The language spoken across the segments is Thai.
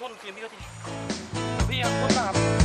ทุนคืนพี่ก็ทีพี่ครับคุณครับ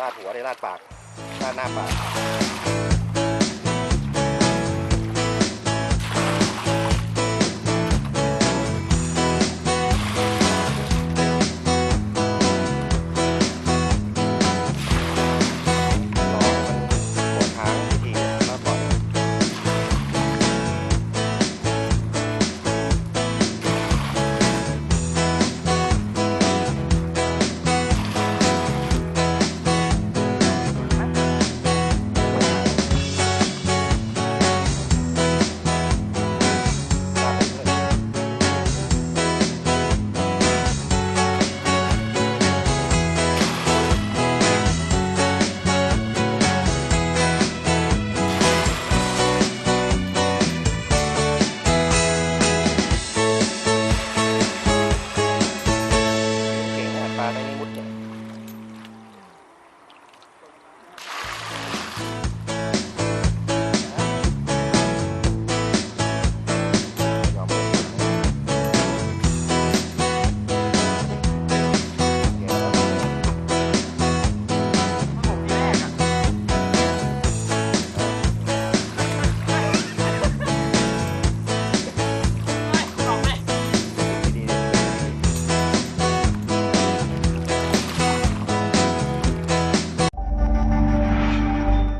ลาดหัวได้ลาดปากลาดหน้าปาก